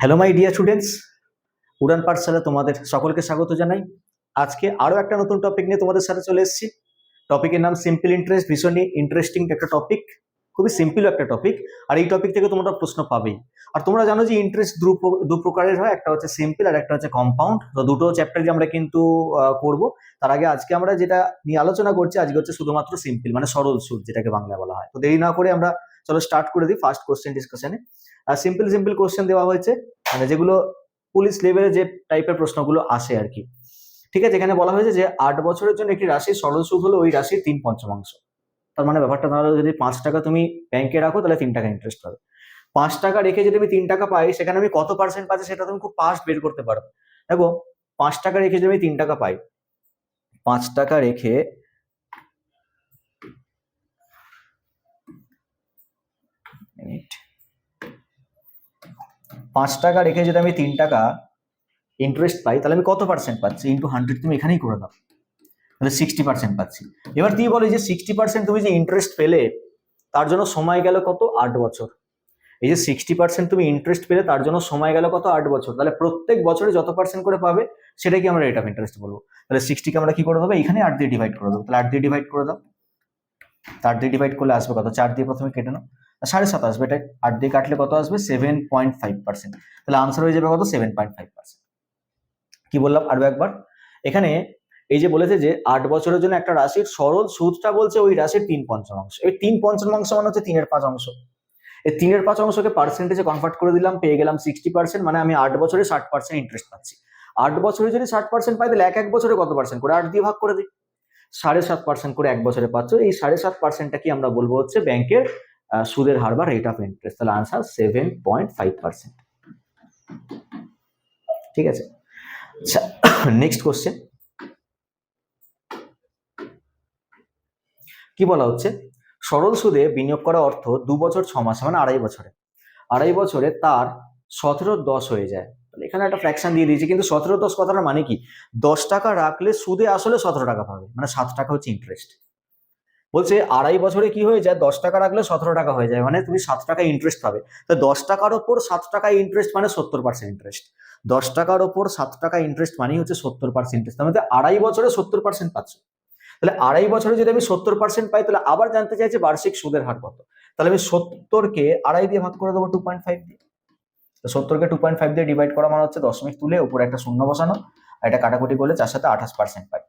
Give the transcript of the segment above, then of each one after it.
Hello my dear students Uran Pathshala তোমাদের সকলকে স্বাগত জানাই। আজকে আরও একটা নতুন টপিক নিয়ে তোমাদের সাথে চলে এসেছি। টপিকের নাম সিম্পল ইন্টারেস্ট ভীষণই ইন্টারেস্টিং একটা টপিক খুবই সিম্পল একটা টপিক আর এই টপিক থেকে তোমরা প্রশ্ন পাবেই। আর তোমরা জানো যে ইন্টারেস্ট দু প্রকারের হয়, একটা হচ্ছে সিম্পল আর একটা হচ্ছে কম্পাউন্ড তো দুটো চ্যাপ্টারই আমরা কিন্তু করব, তার আগে আজকে আমরা যেটা নিয়ে আলোচনা করছি, আজকে হচ্ছে শুধুমাত্র সিম্পল মানে সরল সুদ যেটাকে বাংলায় বলা হয়। তো দেরি না করে আমরা চলো স্টার্ট করে দিই ফার্স্ট কোশ্চেন ডিসকাশনে আর সিম্পল সিম্পল কোশ্চেন দেওয়া হয়েছে। মানে যেগুলো পুলিশ লেভেলে যে টাইপের প্রশ্নগুলো আসে আর কি। ঠিক আছে, এখানে বলা হয়েছে যে আট বছরের জন্য একটি রাশির সরল সুদ হলো ওই রাশির তিন পঞ্চমাংশ। তার মানে ব্যাপারটা তাহলে যদি পাঁচ টাকা তুমি ব্যাংকে রাখো, তাহলে তিন টাকা ইন্টারেস্ট পাবে পাঁচ টাকা রেখে যদি আমি তিন টাকা পাই, সেখানে আমি কত পার্সেন্ট পাচ্ছি সেটা তুমি খুব ফাস্ট বের করতে পারো। দেখো, পাঁচ টাকা রেখে যদি আমি তিন টাকা পাই, পাঁচ টাকা রেখে মিনিট পাঁচ টাকা রেখে যদি আমি তিন টাকা ইন্টারেস্ট পাই, তাহলে আমি কত পার্সেন্ট পাচ্ছি? ইন্টু হান্ড্রেড তুমি এখানেই করে দাও। তাহলে সিক্সটি পার্সেন্ট পাচ্ছি। এবার তুমি বলো যে সিক্সটি পার্সেন্ট তুমি যে ইন্টারেস্ট পেলে, তার জন্য সময় গেল কত? আট বছর। এই যে সিক্সটি পার্সেন্ট তুমি ইন্টারেস্ট পেলে, তার জন্য সময় গেল কত? আট বছর। তাহলে প্রত্যেক বছরে যত পার্সেন্ট করে পাবে সেটাকে আমরা রেট অফ ইন্টারেস্ট বলব? তাহলে সিক্সটিকে আমরা কি করে দেবো? এখানে আট দিয়ে ডিভাইড করে দেবো। তাহলে আট দিয়ে ডিভাইড করে দাও। আট দিয়ে ডিভাইড করলে আসবে কত? চার দিয়ে প্রথমে কেটে নাও। সাড়ে সাত আসবে, এটা আট দিয়ে কাটলে কত আসবে? সেভেন পয়েন্ট ফাইভ পার্সেন্ট তাহলে আনসার হয়ে যাবে কত? সেভেন পয়েন্ট ফাইভ পার্সেন্ট কি বললাম আরও একবার? এখানে এই যে বলেছে যে আট বছরের জন্য একটা রাশির সরল সুদটা বলছে ওই রাশির তিন পঞ্চমাংশ। এই তিন পঞ্চমাংশ মানে হচ্ছে তিনের পাঁচ অংশ। এই তিনের পাঁচ অংশকে পার্সেন্টেজে কনভার্ট করে দিলাম, পেয়ে গেলাম সিক্সটি পার্সেন্ট মানে আমি আট বছরে ষাট পার্সেন্ট ইন্টারেস্ট পাচ্ছি। আট বছরে যদি ষাট পার্সেন্ট পাই, তাহলে এক এক বছরে কত পার্সেন্ট করে? আট দিয়ে ভাগ করে দিই। সাড়ে সাত পার্সেন্ট করে এক বছরে পাচ্ছ। এই সাড়ে সাত পার্সেন্টটা কি আমরা বলব হচ্ছে ব্যাংকের সুদের হার বা রেট অফ ইন্টারেস্ট তাহলে answer seven point five percent ঠিক আছে? আচ্ছা নেক্সট কোশ্চেন কি বলা হচ্ছে? সরল সুদে বিনিয়োগ করা অর্থ দু বছর, ছ মাসে মানে আড়াই বছরে। আড়াই বছরে তার সতেরো দশ হয়ে যায়। তাহলে এখানে একটা ফ্র্যাকশন দিয়ে দিয়েছি, কিন্তু সতেরো দশ কথাটা মানে কি? দশ টাকা রাখলে সুদে আসলে সতেরো টাকা পাবে মানে সাত টাকা হচ্ছে ইন্টারেস্ট বলছে আড়াই বছরে কি হয়ে যায়? দশ টাকা রাখলে সতেরো টাকা হয়ে যায়। মানে তুমি সাত টাকা ইন্টারেস্ট পাবে। তো দশ টাকার ওপর সাত টাকা ইন্টারেস্ট মানে সত্তর পার্সেন্ট ইন্টারেস্ট দশ টাকার ওপর সাত টাকা ইন্টারেস্ট মানেই হচ্ছে সত্তর পার্সেন্ট ইন্টারেস্ট তার মধ্যে আড়াই বছরে সত্তর পার্সেন্ট পাচ্ছ। তাহলে আড়াই বছরে যদি আমি সত্তর পার্সেন্ট পাই, তাহলে আবার জানতে চাইছে বার্ষিক সুদের হার কত। তাহলে আমি সত্তরকে আড়াই দিয়ে ভাগ করে দেবো টু পয়েন্ট ফাইভ দিয়ে। তো সত্তরকে টু পয়েন্ট ফাইভ দিয়ে ডিভাইড করা মানে হচ্ছে দশমিক তুলে উপরে একটা শূন্য বসানো এটা কাটাকুটি করলে চার সাথে আঠাশ পার্সেন্ট পাই।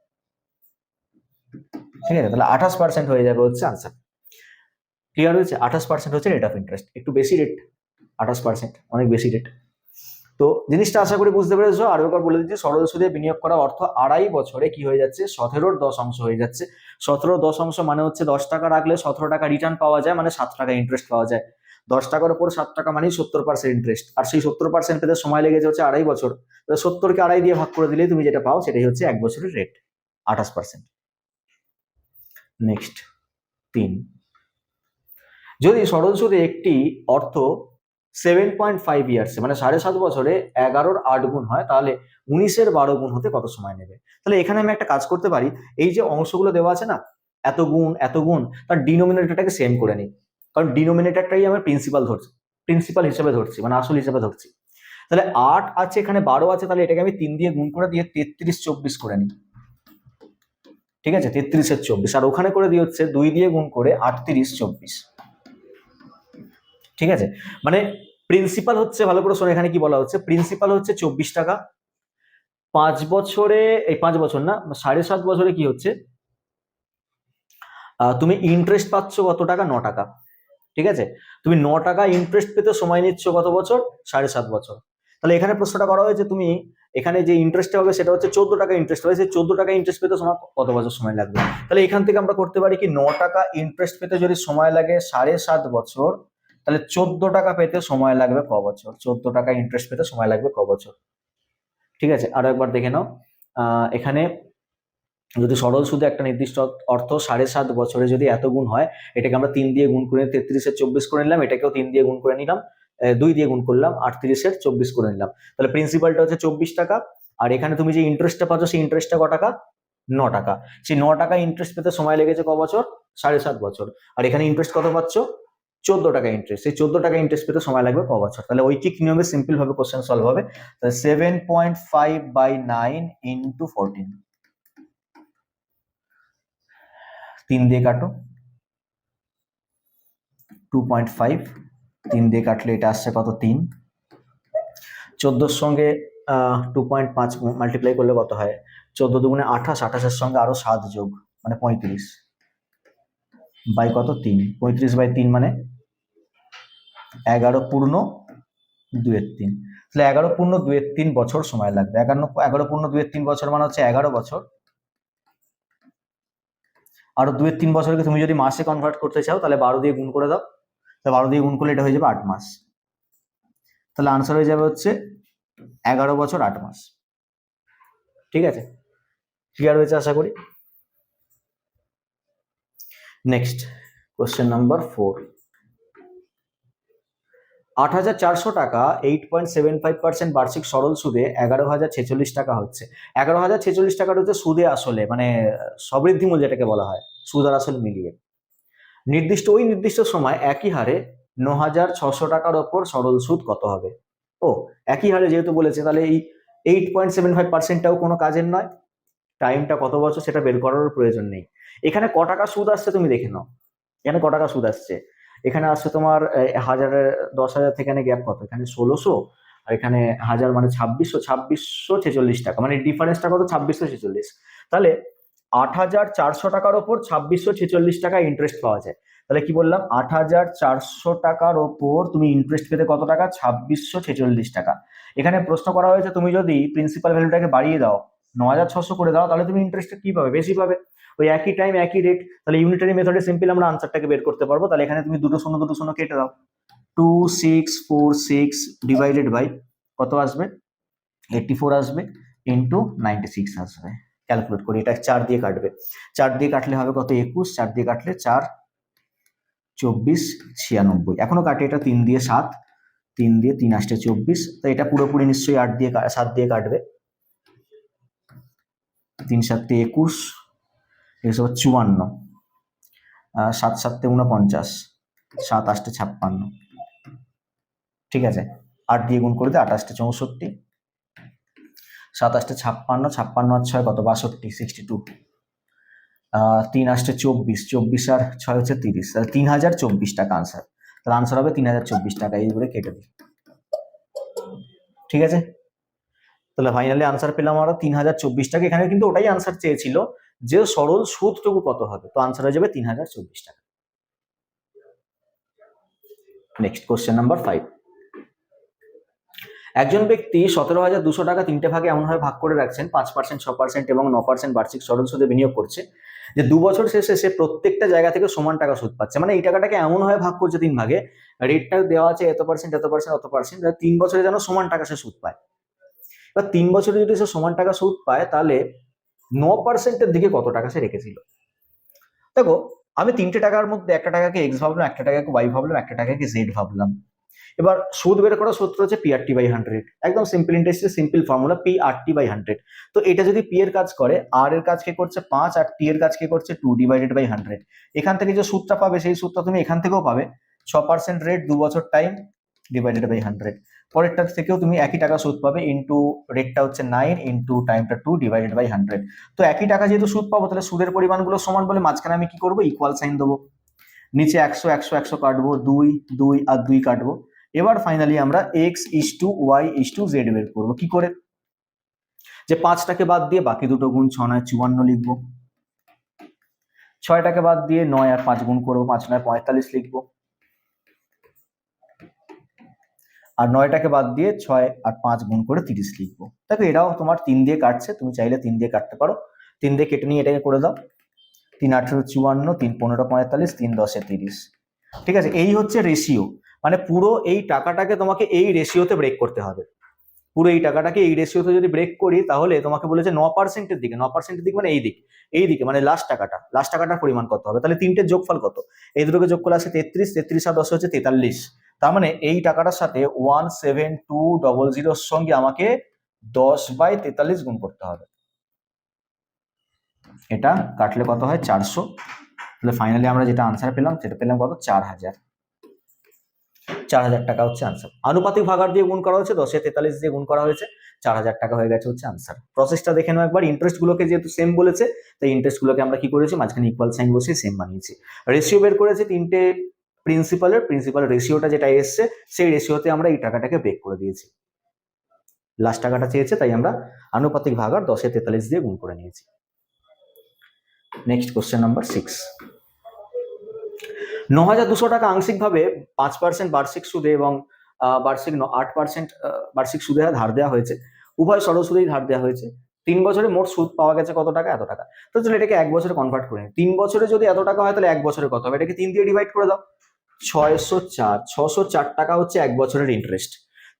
ঠিক আছে? তাহলে আঠাশ পার্সেন্ট হয়ে যাবে হচ্ছে আনসার ক্লিয়ার হয়েছে? আঠাশ পার্সেন্ট হচ্ছে রেট অফ ইন্টারেস্ট একটু বেশি রেট আঠাশ পার্সেন্ট অনেক বেশি রেট তো জিনিসটা আশা করি বুঝতে পেরেছ। আরও একবার বলে দিচ্ছি সরল সুদে বিনিয়োগ করা অর্থ আড়াই বছরে কি হয়ে যাচ্ছে? সতেরোর দশ অংশ হয়ে যাচ্ছে। সতেরো দশ অংশ মানে হচ্ছে দশ টাকা রাখলে সতেরো টাকা রিটার্ন পাওয়া যায় মানে সাত টাকা ইন্টারেস্ট পাওয়া যায়। দশ টাকার উপর সাত টাকা মানেই সত্তর পার্সেন্ট ইন্টারেস্ট আর সেই সত্তর পার্সেন্ট পেতে সময় লেগেছে হচ্ছে আড়াই বছর। তাহলে সত্তরকে আড়াই দিয়ে ভাগ করে দিলেই তুমি যেটা পাও, সেটাই হচ্ছে এক বছরের রেট আঠাশ পার্সেন্ট নেক্সট তিন। যদি সরল সুদে একটি অর্থ সেভেন পয়েন্ট ফাইভ ইয়ার্সে মানে সাড়ে সাত বছরে এগারোর আট গুণ হয়, তাহলে উনিশের বারো গুণ হতে কত সময় নেবে? তাহলে এখানে আমি একটা কাজ করতে পারি, এই যে অংশগুলো দেওয়া আছে না, এত গুণ এত গুণ, তার ডিনোমিনেটরটাকে সেম করে নিই। কারণ ডিনোমিনেটরটাই আমার প্রিন্সিপাল ধরছি প্রিন্সিপাল হিসেবে ধরছি মানে আসল হিসেবে ধরছি। তাহলে আট আছে, এখানে বারো আছে, তাহলে এটাকে আমি তিন দিয়ে গুণ করে দিয়ে তেত্রিশ, চব্বিশ করে নিই। ঠিক আছে? তেত্রিশের চব্বিশ। আর ওখানে করে দিয়ে হচ্ছে দুই দিয়ে গুণ করে আটত্রিশ, চব্বিশ। ঠিক আছে? মানে প্রিন্সিপাল হচ্ছে, ভালো করে শোনো, এখানে কি বলা হচ্ছে? প্রিন্সিপাল হচ্ছে চব্বিশ টাকা। পাঁচ বছরে, এই পাঁচ বছর না, সাড়ে সাত বছরে কি হচ্ছে? তুমি ইন্টারেস্ট পাচ্ছ কত টাকা? ন টাকা। ঠিক আছে? তুমি ন টাকা ইন্টারেস্ট পেতে সময় নিচ্ছ কত বছর? সাড়ে সাত বছর। তাহলে এখানে প্রশ্নটা করা হয়েছে তুমি এখানে যে ইন্টারেস্ট হবে সেটা হচ্ছে চোদ্দ টাকা ইন্টারেস্ট হবে সেই চোদ্দ টাকা ইন্টারেস্ট পেতে সময় কত বছর সময় লাগবে? তাহলে এখান থেকে আমরা করতে পারি কি, ন টাকা ইন্টারেস্ট পেতে যদি সময় লাগে সাড়ে সাত বছর, তাহলে চোদ্দ টাকা পেতে সময় লাগবে ক বছর? চোদ্দ টাকা ইন্টারেস্ট পেতে সময় লাগবে ক বছর? ঠিক আছে, আরও একবার দেখে নাও। এখানে যদি সরল সুদে একটা নির্দিষ্ট অর্থ সাড়ে সাত বছরে যদি এত গুণ হয়, এটাকে আমরা তিন দিয়ে গুণ করে তেত্রিশের চব্বিশ করে নিলাম, এটাকেও তিন দিয়ে গুণ করে নিলাম। দুই দিয়ে গুণ করলাম, আটত্রিশের চব্বিশ করে নিলাম। তাহলে প্রিন্সিপালটা হচ্ছে চব্বিশ টাকা, আর এখানে তুমি যে ইন্টারেস্টটা পাচ্ছ, সেই ইন্টারেস্টটা ক টাকা? ন টাকা। সেই ন টাকা ইন্টারেস্ট পেতে সময় লেগেছে ক বছর? সাড়ে সাত বছর। আর এখানে ইন্টারেস্ট কত পাচ্ছ? চোদ্দ টাকা ইন্টারেস্ট সেই চোদ্দ টাকা ইন্টারেস্ট পেতে সময় লাগবে ক বছর। তাহলে ওই ঐকিক নিয়মে সিম্পল ভাবে কোশ্চেন সলভ হবে। তাহলে seven point five by nine into fourteen তিন দিয়ে কাটো। টু পয়েন্ট ফাইভ তিন দিয়ে কাটলে এটা আসছে কত? তিন। চোদ্দোর সঙ্গে টু পয়েন্ট পাঁচ মাল্টিপ্লাই করলে কত হয়? চোদ্দ দুগুণে আঠাশ, আঠাশের সঙ্গে আরও সাত যোগ মানে পঁয়ত্রিশ। বাই কত? তিন। পঁয়ত্রিশ বাই তিন মানে এগারো পূর্ণ দুয়ের তিন। তাহলে এগারো পূর্ণ দুয়ের তিন বছর সময় লাগবে। এগারো এগারো পূর্ণ দুয়ের তিন বছর মানে হচ্ছে এগারো বছর। আর দুয়ের তিন বছরকে তুমি যদি মাসে কনভার্ট করতে চাও, তাহলে বারো দিয়ে গুণ করে দাও। তাহলে বারো দিয়ে গুণ করলে এটা হয়ে যাবে আট মাস। তাহলে আনসার হয়ে যাবে হচ্ছে এগারো বছর আট মাস। ঠিক আছে? ক্লিয়ার হয়েছে আশা করি? নেক্সট কোশ্চেন নাম্বার ফোর আট হাজার চারশো টাকা eight point seven five percent বার্ষিক সরল সুদে এগারো হাজার ছেচল্লিশ টাকা হচ্ছে। এগারো হাজার ছেচল্লিশ টাকাটা হচ্ছে সুদে আসলে মানে সবৃদ্ধি মূল্য যেটাকে বলা হয়, সুদ আর আসল মিলিয়ে। নির্দিষ্ট, ওই নির্দিষ্ট সময় একই হারে ন হাজার ছশো টাকার ওপর সরল সুদ কত হবে? ও, একই হারে যেহেতু বলেছে, তাহলে এই এইট পয়েন্ট সেভেন ফাইভ পার্সেন্টটাও কোনো কাজের নয়। টাইমটা কত বছর সেটা বের করার প্রয়োজন নেই। এখানে ক টাকা সুদ আসছে তুমি দেখে নাও। এখানে ক টাকা সুদ আসছে? এখানে আসছে তোমার হাজারের দশ হাজার থেকে এখানে গ্যাপ কত? এখানে ষোলোশো, আর এখানে হাজার মানে ছাব্বিশশো ছাব্বিশশো ছেচল্লিশ টাকা। মানে ডিফারেন্সটা কত? ছাব্বিশশো ছেচল্লিশ। তাহলে আট হাজার চারশো টাকার ওপর ছাব্বিশশো ছেচল্লিশ টাকা ইন্টারেস্ট পাওয়া যায়। তাহলে কি বললাম? আট হাজার চারশো টাকার ওপর তুমি ইন্টারেস্ট পেতে কত টাকা? ছাব্বিশশো ছেচল্লিশ টাকা। এখানে প্রশ্ন করা হয়েছে, তুমি যদি প্রিন্সিপাল ভ্যালুটাকে বাড়িয়ে দাও ন হাজার ছশো করে দাও, তাহলে তুমি ইন্টারেস্টটা কি পাবে? বেশি পাবে। ওই একই টাইম একই রেট তাহলে ইউনিটারি মেথডে সিম্পল আমরা আনসারটাকে বের করতে পারব। তাহলে এখানে তুমি দুটো শূন্য দুটো শূন্য কেটে দাও। Two six four six divided by কত আসবে? এইটটি ফোর আসবে ইন্টু নাইনটি সিক্স আসবে। ক্যালকুলেট করি। এটা চার দিয়ে কাটবে। চার দিয়ে কাটলে হবে কত? একুশ। চার দিয়ে কাটলে চার, চব্বিশ, ছিয়ানব্বই। এখনও কাটে এটা তিন দিয়ে সাত। তিন দিয়ে তিন আসছে চব্বিশ। তো এটা পুরোপুরি নিশ্চয়ই আট দিয়ে সাত দিয়ে কাটবে। তিন সাতটি একুশ এসব চুয়ান্ন। সাত সাততে উনপঞ্চাশ সাত আটটে ছাপ্পান্ন। ঠিক আছে? আট দিয়ে গুণ করে দিয়ে আঠাশটে চৌষট্টি। সাত আটটে ছাপ্পান্ন ছাপ্পান্ন আর ছয় কত? বাষট্টি সিক্সটি টু তিন আসছে চব্বিশ চব্বিশ আর ছয় হচ্ছে তিরিশ। তাহলে তিন হাজার চব্বিশ টাকা আনসার তাহলে আনসার হবে তিন হাজার চব্বিশ টাকা। এই করে কেটে দিই। ঠিক আছে? তাহলে ফাইনালি আনসার পেলাম আমরা তিন হাজার চব্বিশ টাকা। এখানে কিন্তু ওটাই আনসার চেয়েছিল যে সরল সুদটুকু কত হবে? তো আনসার হয়ে যাবে তিন হাজার চব্বিশ টাকা। নেক্সট কোশ্চেন নাম্বার ফাইভ একজন ব্যক্তি সতেরো হাজার দুশো টাকা তিনটে ভাগে এমনভাবে ভাগ করে রাখছেন, পাঁচ পার্সেন্ট ছ পার্সেন্ট এবং ন পার্সেন্ট বার্ষিক সরল সুদে বিনিয়োগ করছে, যে দু বছর শেষে সে প্রত্যেকটা জায়গা থেকে সমান টাকা সুদ পাচ্ছে। মানে এই টাকাটাকে এমনভাবে ভাগ করছে তিন ভাগে রেটটা দেওয়া আছে এত পার্সেন্ট এত পার্সেন্ট অত পার্সেন্ট তিন বছরে যেন সমান টাকা সে সুদ পায়। এবার তিন বছরে যদি সে সমান টাকা সুদ পায়, তাহলে ন পার্সেন্টের দিকে কত টাকা সে রেখেছিল? দেখো, আমি তিনটে টাকার মধ্যে একটা টাকাকে এক্স ভাবলাম, একটা টাকাকে ওয়াই ভাবলাম, একটা টাকাকে জেড ভাবলাম। এবার সুদ বের করার সূত্র হচ্ছে P R T by hundred একদম সিম্পল ইন্টারেস্টের simple formula P R T by hundred তো এটা যদি পি এর কাজ করে আর এর কাজ কে করছে পাঁচ আর টি এর কাজ কে করছে টু ডিভাইডেড বাই হান্ড্রেড এখান থেকে যে সুদটা পাবে, সেই সুদটা তুমি এখান থেকেও পাবে। ছ পার্সেন্ট রেট দু বছর টাইম ডিভাইডেড বাই হান্ড্রেড পরেরটা থেকেও তুমি একই টাকা সুদ পাবে ইন্টু রেটটা হচ্ছে নাইন ইন্টু টাইমটা টু ডিভাইডেড বাই হান্ড্রেড তো একই টাকা যেহেতু সুদ পাবো, তাহলে সুদের পরিমাণগুলো সমান বলে মাঝখানে আমি কি করব? ইকুয়াল সাইন দেবো। নিচে একশো একশো একশো কাটবো, দুই দুই আর দুই কাটবো। এবার ফাইনালি আমরা X is to Y is to Z বের করব। কি করে? যে পাঁচটাকে বাদ দিয়ে বাকি দুটো গুণ ছ নয়, চুয়ান্ন লিখব। ছয়টাকে বাদ দিয়ে নয় আর পাঁচ গুণ করব, পাঁচ নয়, পঁয়তাল্লিশ লিখব। আর নয়টাকে বাদ দিয়ে ছয় আর পাঁচ গুণ করে তিরিশ লিখব। দেখো এটাও তোমার তিন দিয়ে কাটছে, তুমি চাইলে তিন দিয়ে কাটতে পারো। তিন দিয়ে কেটে নিয়ে এটাকে করে দাও। তিন আঠেরো চুয়ান্ন, তিন পনেরো পঁয়তাল্লিশ, তিন দশে তিরিশ। ঠিক আছে? এই হচ্ছে রেশিও মানে পুরো এই টাকাটাকে তোমাকে এই রেশিওতে ব্রেক করতে হবে। পুরো এই টাকাটাকে এই রেশিওতে যদি ব্রেক করি, তাহলে তোমাকে বলেছে ন পার্সেন্টের দিকে। ন পার্সেন্টের দিকে মানে এই দিক। এই দিকে মানে লাস্ট টাকাটা। লাস্ট টাকাটার পরিমাণ কত হবে? তাহলে তিনটের যোগফল কত? এই দুটোকে যোগ করলে আসে তেত্রিশ তেত্রিশ আর দশ হচ্ছে তেতাল্লিশ। তার মানে এই টাকাটার সাথে ওয়ান সেভেন টু ডবল জিরোর সঙ্গে আমাকে দশ বাই তেতাল্লিশ গুণ করতে হবে। এটা কাটলে কত হয়? চারশো। তাহলে ফাইনালি আমরা যেটা আনসার পেলাম, সেটা পেলাম কত? চার হাজার। চার হাজার টাকা হচ্ছে আনসার আনুপাতিক ভাগার দিয়ে গুণ করা হয়েছে, দশে তেতাল্লিশ দিয়ে গুণ করা হয়েছে, চার হাজার টাকা হয়ে গেছে হচ্ছে আনসার প্রসেসটা দেখে নাও একবার। ইন্টারেস্ট গুলোকে যেহেতু সেম বলেছে, তাই ইন্টারেস্ট গুলোকে আমরা কি করেছি? মাঝখানে ইকুয়াল সাইন বসিয়ে সেম বানিয়েছি। রেশিও বের করেছি তিনটে প্রিন্সিপালের প্রিন্সিপাল রেশিওটা যেটা এসছে, সেই রেশিওতে আমরা এই টাকাটাকে ব্রেক করে দিয়েছি। লাস্ট টাকাটা চেয়েছে, তাই আমরা আনুপাতিক ভাগার দশে তেতাল্লিশ দিয়ে গুণ করে নিয়েছি। নেক্সট কোশ্চেন নাম্বার সিক্স ন হাজার দুশো টাকা আংশিকভাবে পাঁচ পার্সেন্ট বার্ষিক সুদে এবং বার্ষিক আট পার্সেন্ট বার্ষিক সুদে ধার দেওয়া হয়েছে। উভয় সরসুদেই ধার দেওয়া হয়েছে। তিন বছরে মোট সুদ পাওয়া গেছে কত টাকা? এত টাকা। তো চলো এটাকে এক বছরে কনভার্ট করে। তিন বছরে যদি এত টাকা হয়, তাহলে এক বছরে কত হবে? এটাকে তিন দিয়ে ডিভাইড করে দাও। ছয়শো চার ছশো চার টাকা হচ্ছে এক বছরের ইন্টারেস্ট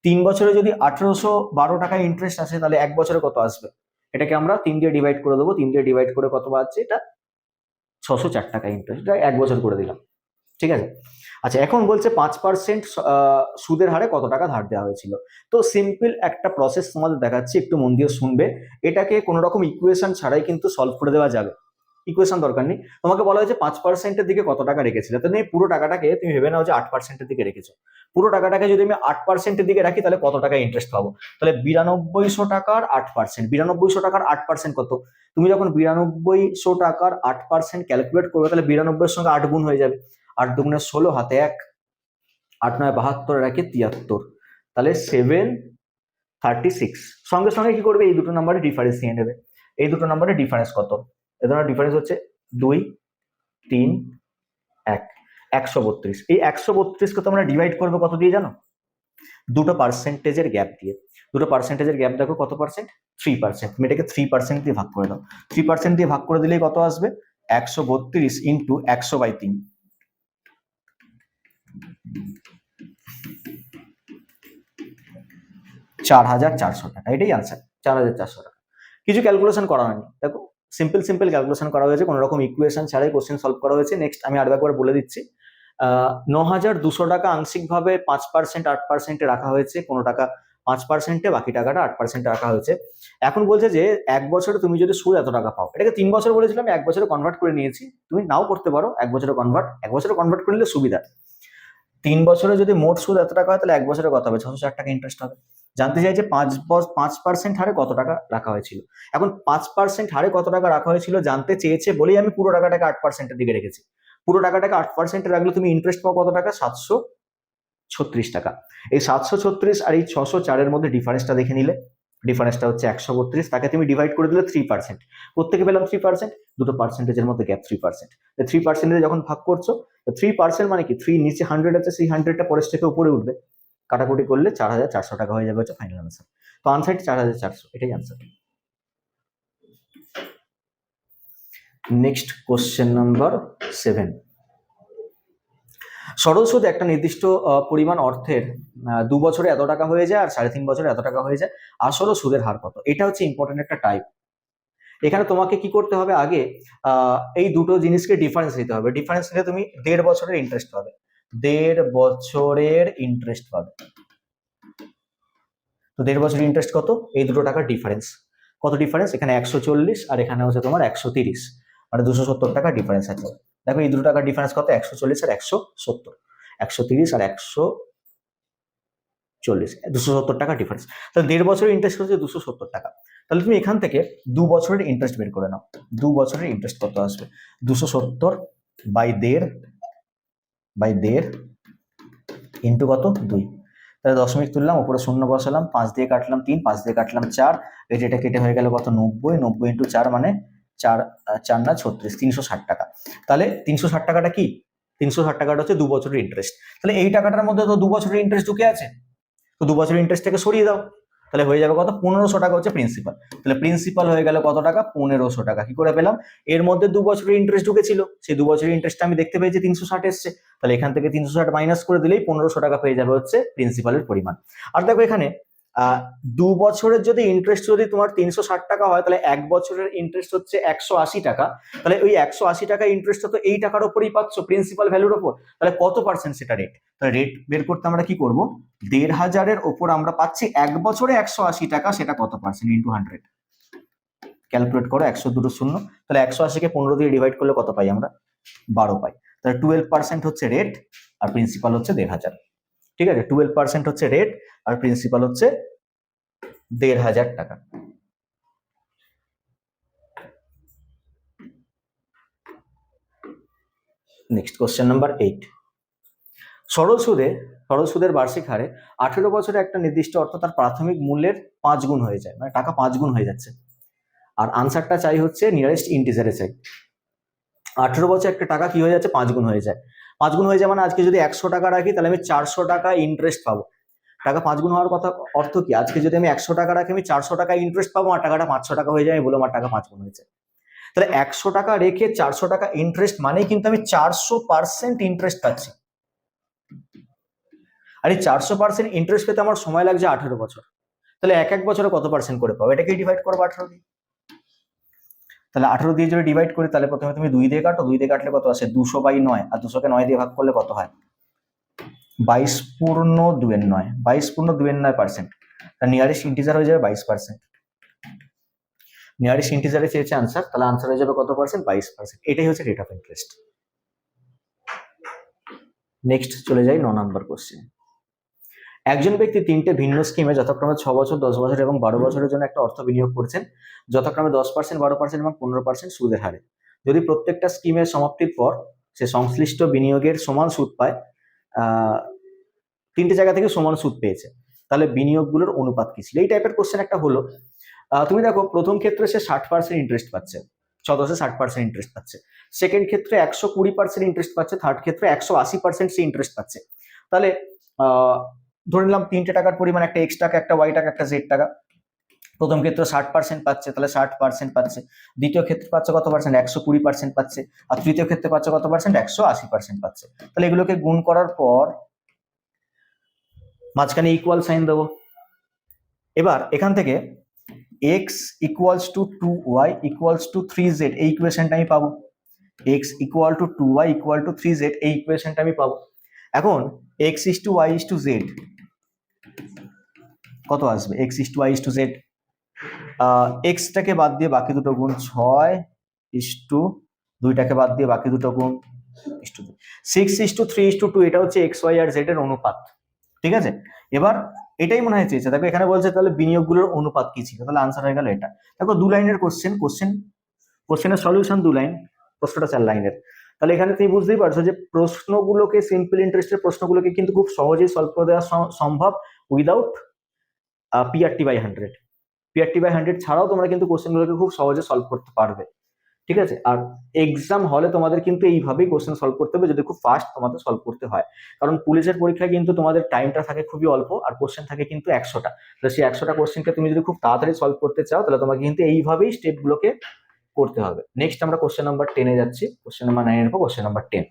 তিন বছরে যদি আঠেরোশো বারো টাকা ইন্টারেস্ট আসে, তাহলে এক বছরে কত আসবে? এটাকে আমরা তিন দিয়ে ডিভাইড করে দেবো। তিন দিয়ে ডিভাইড করে কত পাচ্ছে এটা ছশো চার টাকা ইন্টারেস্ট এক বছর করে দিলাম। ঠিক আছে? আচ্ছা এখন বলছে পাঁচ পার্সেন্ট সুদের হারে কত টাকা ধার দেওয়া হয়েছিল? তো সিম্পল একটা প্রসেস তোমাদের দেখাচ্ছি, একটু মন দিয়ে শুনবে। এটাকে কোনো রকম ইকুয়েশন ছাড়াই কিন্তু সলভ করে দেওয়া যাবে। ইকুয়েশন দরকার নেই। তোমাকে বলা হয়েছে পাঁচ পার্সেন্টের দিকে কত টাকা রেখেছিলে? তো তুমি পুরো টাকাটাকে তুমি ভেবে নাও যে আট পার্সেন্টের দিকে রেখেছো। পুরো টাকাটাকে যদি আমি আট পার্সেন্টের দিকে রাখি, তাহলে কত টাকা ইন্টারেস্ট পাবো? তাহলে বিরানব্বইশো টাকার আট পার্সেন্ট বিরানব্বইশো টাকার আট পার্সেন্ট কত? তুমি যখন বিরানব্বইশো টাকার আট পার্সেন্ট ক্যালকুলেট করবে, তাহলে বিরানব্বইয়ের সঙ্গে আট গুণ হয়ে যাবে। আট দুগুণে ষোলো হাতে এক। আট নয় বাহাত্তর একে তিয়াত্তর। তাহলে সেভেন থার্টি সিক্স সঙ্গে সঙ্গে কি করবে? এই দুটো নাম্বারে ডিফারেন্স নিয়ে নেবে। এই দুটো নাম্বারে ডিফারেন্স কত? এই ধরনের ডিফারেন্স হচ্ছে দুই, তিন, এক, একশো বত্রিশ। এই একশো বত্রিশকে তোমরা ডিভাইড করবে কত দিয়ে জানো? দুটো পার্সেন্টেজের গ্যাপ দিয়ে। দুটো পার্সেন্টেজের গ্যাপ দেখো কত পার্সেন্ট থ্রি পার্সেন্ট তুমি এটাকে থ্রি পার্সেন্ট দিয়ে ভাগ করে দাও। থ্রি পার্সেন্ট দিয়ে ভাগ করে দিলেই কত আসবে? একশো বত্রিশ ইন্টু একশো বাই তিন। চার হাজার চারশো টাকা। এটাই আনসার চার হাজার চারশো টাকা। কিছু ক্যালকুলেশন করা হয়নি। দেখো সিম্পল সিম্পল ক্যালকুলেশন করা হয়েছে কোনো রকম ইকুয়েশন ছাড়াই কোশ্চেন সলভ করা হয়েছে। নেক্সট আমি আরও একবার বলে দিচ্ছি। ন হাজার দুশো টাকা আংশিকভাবে পাঁচ পার্সেন্ট আট পার্সেন্টে রাখা হয়েছে। কোনো টাকা পাঁচ পার্সেন্টে বাকি টাকাটা আট পার্সেন্টে রাখা হয়েছে। এখন বলছে যে, এক বছরে তুমি যদি সুদ এত টাকা পাও, এটাকে তিন বছর বলেছিলাম, এক বছরে কনভার্ট করে নিয়েছি। তুমি নাও করতে পারো, এক বছরে কনভার্ট এক বছরে কনভার্ট করে নিলে সুবিধা। তিন বছরে যদি মোট সুদ এত টাকা হয়, তাহলে এক বছরে কত হবে, ছশো ষাট টাকা ইন্টারেস্ট হবে। জানতে চাই যে পাঁচ পাঁচ পার্সেন্ট হারে কত টাকা রাখা হয়েছিল। এখন পাঁচ পার্সেন্ট হারে কত টাকা রাখা হয়েছিল জানতে চেয়েছে বলেই আমি পুরো টাকাটাকে আট পার্সেন্টের দিকে রেখেছি। পুরো টাকাটাকে আট পার্সেন্টে রাখলে তুমি ইন্টারেস্ট পাও কত টাকা? সাতশো ছত্রিশ টাকা। এই সাতশো ছত্রিশ আর এই ছশো চারের মধ্যে ডিফারেন্সটা দেখে নিলে। ডিফারেন্সটা হচ্ছে একশো বত্রিশ। তাকে তুমি ডিভাইড করে দিলে থ্রি পার্সেন্ট প্রত্যেকে পেলাম থ্রি পার্সেন্ট দুটো পার্সেন্টেজের মধ্যে গ্যাপ থ্রি পার্সেন্ট থ্রি পার্সেন্টেজে যখন ভাগ করছ থ্রি পার্সেন্ট মানে কি? থ্রি নিচে হান্ড্রেড আছে, সেই হান্ড্রেডটা পরের থেকে উপরে উঠবে। কাটাকুটি করলে চার হাজার চারশো টাকা হয়ে যাবে হচ্ছে ফাইনাল আনসার তো আনসার চার হাজার চারশো, এটাই answer next question number seven সরল সুদ একটা নির্দিষ্ট পরিমাণ অর্থের দু বছরে এত টাকা হয়ে যায় আর সাড়ে তিন বছরে এত টাকা হয়ে যায়, আসলে সুদের হার কত? এটা হচ্ছে ইম্পর্টেন্ট একটা টাইপ এখানে তোমাকে কি করতে হবে আগে এই দুটো জিনিসকে ডিফারেন্স দিতে হবে। ডিফারেন্স নিলে তুমি দেড় বছরের ইন্টারেস্ট পাবে। দেড় বছরের ইন্টারেস্ট পাবে। তো দেড় বছরের ইন্টারেস্ট কত? এই দুটো টাকার ডিফারেন্স কত ডিফারেন্স এখানে একশো চল্লিশ আর এখানে হচ্ছে তোমার একশো তিরিশ। মানে দুশো সত্তর টাকা ডিফারেন্স আছে। দেখো, এই দুটো টাকার ডিফারেন্স কত? একশো চল্লিশ আর একশো সত্তর। একশো তিরিশ আর একশো চল্লিশ। দুশো সত্তর টাকা ডিফারেন্স তাহলে দেড় বছরের ইন্টারেস্ট হচ্ছে দুশো সত্তর টাকা। তাহলে তুমি এখান থেকে দু বছরের ইন্টারেস্ট বের করে নাও। দু বছরের ইন্টারেস্ট কত আসবে? দুশো সত্তর বাই দেড় বাই দেড় ইন্টু কত? দুই। তাহলে দশমিক তুললাম, উপরে শূন্য বসালাম, পাঁচ দিয়ে কাটলাম তিন, পাঁচ দিয়ে কাটলাম চার এটা এটা কেটে হয়ে গেল কত? নব্বই নব্বই ইন্টু চার মানে চার চার না ছত্রিশ, তিনশো ষাট টাকা। তাহলে তিনশো ষাট টাকাটা কি? তিনশো ষাট টাকাটা হচ্ছে দু বছরের ইন্টারেস্ট তাহলে এই টাকাটার মধ্যে তো দু বছরের ইন্টারেস্ট ঢুকে আছে। তো দু বছরের ইন্টারেস্ট থেকে সরিয়ে দাও। তাহলে হয়ে যাবে কত? পনেরোশো টাকা হচ্ছে প্রিন্সিপাল তাহলে প্রিন্সিপাল হয়ে গেল কত টাকা? পনেরোশো টাকা। কি করে পেলাম? এর মধ্যে দু বছরের ইন্টারেস্ট ঢুকেছিল। সেই দু বছরের ইন্টারেস্টটা আমি দেখতে পেয়েছি, তিনশো ষাট এসছে। তাহলে এখান থেকে তিনশো ষাট মাইনাস করে দিলেই পনেরোশো টাকা পেয়ে যাবে হচ্ছে প্রিন্সিপালের পরিমাণ। আর দেখো এখানে দু বছরের যদি ইন্টারেস্ট যদি তোমার তিনশো ষাট টাকা হয়, তাহলে এক বছরের ইন্টারেস্ট হচ্ছে একশো আশি টাকা। তাহলে ওই একশো আশি টাকা ইন্টারেস্ট তো এই টাকার ওপরেই পাচ্ছ প্রিন্সিপাল ভ্যালুর ওপর। তাহলে কত পার্সেন্ট সেটা রেট তাহলে রেট বের করতে আমরা কি করব? দেড় হাজারের ওপর আমরা পাচ্ছি এক বছরে একশো আশি টাকা, সেটা কত পার্সেন্ট ইন্টু হান্ড্রেড ক্যালকুলেট করো, একশো দুটো শূন্য। তাহলে একশো আশিকে পনেরো দিয়ে ডিভাইড করলে কত পাই আমরা? বারো পাই। তাহলে টুয়েলভ পার্সেন্ট হচ্ছে রেট আর প্রিন্সিপাল হচ্ছে দেড় হাজার। ঠিক আছে? টুয়েলভ পার্সেন্ট হচ্ছে রেট আর প্রিন্সিপাল হচ্ছে দেড় হাজার টাকা। নেক্সট কোশ্চেন নাম্বার এইট সরল সুদে, সরল সুদের বার্ষিক হারে আঠেরো বছরে একটা নির্দিষ্ট অর্থ তার প্রাথমিক মূল্যের পাঁচ গুণ হয়ে যায় মানে টাকা পাঁচ গুণ হয়ে যাচ্ছে। আর আনসারটা চাই হচ্ছে নিয়ারেস্ট ইন্টিজারে চাই আঠেরো বছর একটা টাকা কি হয়ে যাচ্ছে? পাঁচ গুণ হয়ে যায়। পাঁচ গুণ হয়ে যায় মানে আজকে যদি একশো টাকা রাখি, তাহলে আমি চারশো টাকা ইন্টারেস্ট পাবো। টাকা পাঁচ গুণ হওয়ার কথা অর্থ কি? আজকে যদি আমি একশো টাকা রাখি, আমি চারশো টাকা ইন্টারেস্ট পাবো, আমার টাকাটা পাঁচশো টাকা হয়ে যায়, আমি বললাম আমার টাকা পাঁচ গুণ হয়েছে তাহলে একশো টাকা রেখে চারশো টাকা ইন্টারেস্ট মানে কিন্তু আমি চারশো পার্সেন্ট ইন্টারেস্ট পাচ্ছি। আর এই চারশো পার্সেন্ট ইন্টারেস্ট পেতে আমার সময় লাগছে আঠেরো বছর। তাহলে এক এক বছরে কত পার্সেন্ট করে পাবো? এটাকে ডিভাইড করব আঠেরো দিয়ে। তাহলে আঠেরো দিয়ে যদি ডিভাইড করি, তাহলে প্রথমে তুমি দুই দিয়ে কাটো, দুই দিয়ে কাটলে কত আসে? দুশো বাই নয়। আর দুশোকে নয় দিয়ে ভাগ করলে কত হয়? বাইশ পূর্ণ দুয়ের নয়। বাইশ পূর্ণ দুয়ের নয় পার্সেন্ট তার নিয়ারেস্ট ইন্টিজার হয়ে যাবে বাইশ পার্সেন্ট নিয়ারেস্ট ইন্টিজারে চেয়েছে আনসার তাহলে আনসার হয়ে যাবে কত পার্সেন্ট বাইশ পার্সেন্ট এটাই হচ্ছে রেট অফ ইন্টারেস্ট নেক্সট চলে যাই ন নাম্বার কোশ্চেন একজন ব্যক্তি তিনটে ভিন্ন স্কিমে যথাক্রমে ছ বছর দশ বছর এবং বারো বছরের জন্য একটা অর্থ বিনিয়োগ করছেন যথাক্রমে দশ পার্সেন্ট বারো পার্সেন্ট এবং পনেরো পার্সেন্ট সুদের হারে। যদি প্রত্যেকটা স্কিমের সমাপ্তির পর সে সংশ্লিষ্ট বিনিয়োগের সমান সুদ পায় তিনটে জায়গা থেকে সমান সুদ পেয়েছে তাহলে বিনিয়োগগুলোর অনুপাত কি ছিল? এই টাইপের কোশ্চেন একটা হলো তুমি দেখো প্রথম ক্ষেত্রে সে ষাট পার্সেন্ট ইন্টারেস্ট পাচ্ছে ছ দশে ষাট পার্সেন্ট ইন্টারেস্ট পাচ্ছে সেকেন্ড ক্ষেত্রে একশো কুড়ি পার্সেন্ট ইন্টারেস্ট পাচ্ছে থার্ড ক্ষেত্রে একশো আশি পার্সেন্ট সে ইন্টারেস্ট পাচ্ছে। তাহলে ধরে নিলাম তিনটে টাকার পরিমাণ, একটা এক্স টাকা, একটা ওয়াই টাকা, একটা জেড টাকা। প্রথম ক্ষেত্রে ষাট পার্সেন্ট পাচ্ছে, তাহলে ষাট পার্সেন্ট পাচ্ছে। দ্বিতীয় ক্ষেত্রে পাচ্ছে কত পার্সেন্ট একশো কুড়ি পার্সেন্ট পাচ্ছে। আর তৃতীয় ক্ষেত্রে পাচ্ছে কত পার্সেন্ট একশো আশি পার্সেন্ট পাচ্ছে। তাহলে এগুলোকে গুণ করার পর মাঝখানে ইকুয়াল সাইন দেবো। এবার এখান থেকে X equals to two Y equals to three Z এই ইকুয়েশনটা আমি পাবো। X equal to two Y equal to three Z এই ইকুয়েশনটা আমি পাবো। এখন X is to Y is to Z কত আসবে? X is to Y is to Z এক্সটাকে বাদ দিয়ে বাকি দুটো গুণ ছয় ইস টু দুইটাকে বাদ দিয়ে বাকি দুটো গুণ is to six is to three is to two এটা হচ্ছে এক্স ওয়াই আর জেড এর অনুপাত, ঠিক আছে? এবার এটাই মনে হয় চেয়েছে। দেখো, এখানে বলছে তাহলে বিনিয়োগগুলোর অনুপাত কি ছিল? তাহলে আনসার হয়ে গেল এটা। দেখো, দু লাইনের কোশ্চেন কোশ্চেন কোশ্চেনের সলিউশন দু লাইন, প্রশ্নটা চার লাইনের। তাহলে এখানে তুমি বুঝতেই পারছ যে প্রশ্নগুলোকে সিম্পল ইন্টারেস্টের প্রশ্নগুলোকে কিন্তু খুব সহজেই সলভ করে দেওয়া সম্ভব without PRT by hundred PRT by hundred ছাড়াও তোমরা কিন্তু কোশ্চেনগুলোকে খুব সহজে সলভ করতে পারবে। ঠিক আছে? আর এক্সাম হলে তোমাদের কিন্তু এইভাবেই কোশ্চেন সলভ করতে হবে যদি খুব ফাস্ট তোমাদের সলভ করতে হয়। কারণ পুলিশের পরীক্ষায় কিন্তু তোমাদের টাইমটা থাকে খুবই অল্প আর কোশ্চেন থাকে কিন্তু একশোটা। তাহলে সেই একশোটা কোশ্চেনকে তুমি যদি খুব তাড়াতাড়ি সলভ করতে চাও, তাহলে তোমাকে কিন্তু এইভাবেই স্টেপগুলোকে করতে হবে। নেক্সট আমরা কোশ্চেন নাম্বার টেনে যাচ্ছি। কোশ্চেন নাম্বার নাইনের পর কোশ্চেন নাম্বার টেন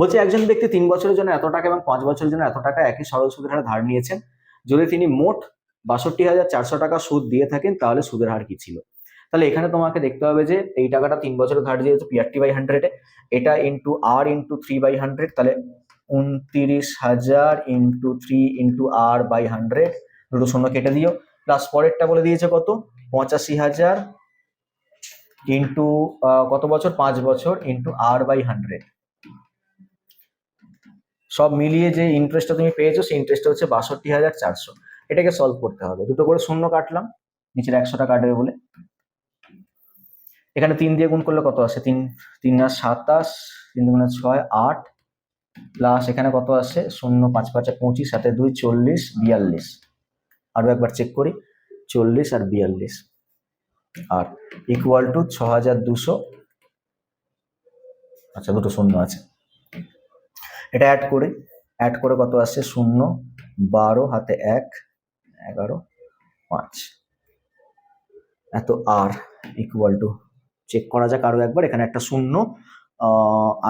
বলছে, একজন ব্যক্তি তিন বছরের জন্য এত টাকা এবং পাঁচ বছরের জন্য এত টাকা একই সরল সুদের হারে ধার নিয়েছেন। যদি তিনি মোট বাষট্টি হাজার চারশো টাকা সুদ দিয়ে থাকেন, তাহলে সুদের হার কি ছিল? তাহলে এখানে তোমাকে দেখতে হবে যে, এই টাকাটা তিন বছরের ধার দিয়েছে পিআরটি বাই হান্ড্রেডে এটা into R into three by hundred তাহলে উনত্রিশ হাজার into three into R by hundred দুটো শূন্য কেটে দিও। প্লাস পরেরটা বলে দিয়েছে কত? পঁচাশি হাজার ইন্টু কত বছর? পাঁচ বছর ইন্টু আর বাই হান্ড্রেড সব মিলিয়ে যে ইন্টারেস্টটা তুমি পেয়েছ, সেই ইন্টারেস্টটা হচ্ছে বাষট্টি হাজার চারশো। এটাকে সলভ করতে হবে। দুটো করে শূন্য কাটলাম, নিচের একশোটা কাটবে বলে। এখানে তিন দিয়ে গুণ করলে কত আসে? তিন তিন না সাতাশ, তিন দুগুণে ছয়, আট। প্লাস এখানে কত আসে? শূন্য, পাঁচ, পাঁচে পঁচিশ সাথে দুই, চল্লিশ, বিয়াল্লিশ। আরও একবার চেক করি। চল্লিশ আর বিয়াল্লিশ। আর ইকুয়াল টু ছ হাজার দুশো। আচ্ছা দুটো শূন্য আছে। এটা অ্যাড করে অ্যাড করে কত আসছে? শূন্য, বারো, হাতে এক, এগারো, পাঁচ। এত আর ইকুয়াল টু চেক করা যাক আরও একবার। এখানে একটা শূন্য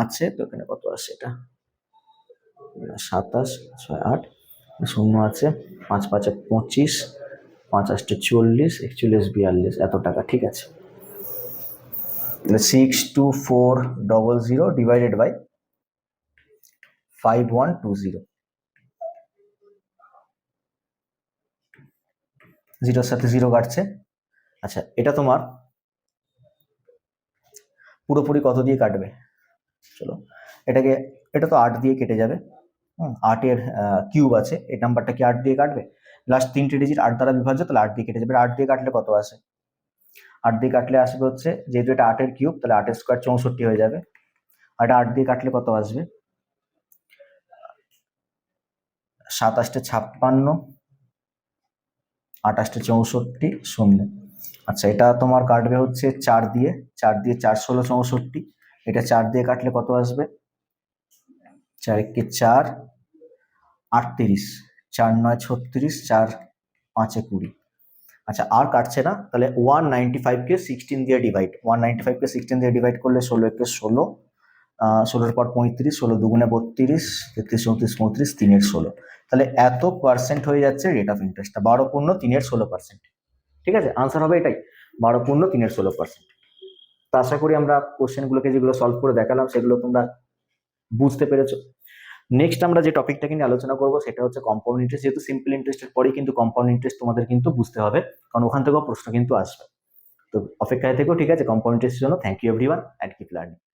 আছে, তো এখানে কত আছে এটা? সাতাশ, ছয়, আট, শূন্য আছে, পাঁচ, পাঁচে পঁচিশ আষ্টে চল্লিশ একচল্লিশ বিয়াল্লিশ এত টাকা ঠিক আছে? Six two four double zero divided by five one two zero. জিরোর সাথে জিরো কাটছে। আচ্ছা এটা তোমার পুরোপুরি কত দিয়ে কাটবে? চলো এটাকে এটা তো আট দিয়ে কেটে যাবে। হুম, আটের কিউব আছে এই নাম্বারটা কি আট দিয়ে কাটবে? লাস্ট তিনটে ডিজিট আট দ্বারা বিভাজ্য, তাহলে আট দিয়ে কেটে যাবে। আট দিয়ে কাটলে কত আসে? আট দিয়ে কাটলে আসবে হচ্ছে, যেহেতু এটা আটের কিউব তাহলে আটের স্কোয়ার চৌষট্টি হয়ে যাবে। আর এটা আট দিয়ে কাটলে কত আসবে? সাতাশটা ছাপ্পান্ন আঠাশটা চৌষট্টি, শূন্য। আচ্ছা এটা তোমার কাটবে হচ্ছে চার দিয়ে। চার দিয়ে চার ষোলো চৌষট্টি, এটা চার দিয়ে কাটলে কত আসবে? চার একে চার, আটত্রিশ। চার নয় ছত্রিশ, চার পাঁচে কুড়ি। আচ্ছা আর কাটছে না? তাহলে ওয়ান নাইনটি ফাইভকে সিক্সটিন দিয়ে ডিভাইড ওয়ান নাইনটি ফাইভকে সিক্সটিন দিয়ে ডিভাইড করলে ষোলো একে ষোলো ষোলোর পর পঁয়ত্রিশ, ষোলো দুগুণে বত্রিশ, তেত্রিশ চৌত্রিশ পঁয়ত্রিশ, তিনের ষোলো। তাহলে এত পার্সেন্ট হয়ে যাচ্ছে রেট অফ ইন্টারেস্টটা বারো পূর্ণ তিনের ষোলো পার্সেন্ট ঠিক আছে? আনসার হবে এটাই, বারো পূর্ণ তিনের ষোলো পার্সেন্ট তো আশা করি আমরা কোশ্চেনগুলোকে যেগুলো সলভ করে দেখালাম, সেগুলো তোমরা বুঝতে পেরেছ। নেক্সট আমরা যে টপিকটা নিয়ে আলোচনা করব সেটা হচ্ছে কম্পাউন্ড ইন্টারেস্ট যেহেতু সিম্পল ইন্টারেস্টের পরেই কিন্তু কম্পাউন্ড ইন্টারেস্ট তোমাদের কিন্তু বুঝতে হবে, কারণ ওখান থেকেও প্রশ্ন কিন্তু আসবে। তো অপেক্ষায় থেকেও ঠিক আছে? কম্পাউন্ড ইন্টারেস্টের জন্য thank you everyone and keep learning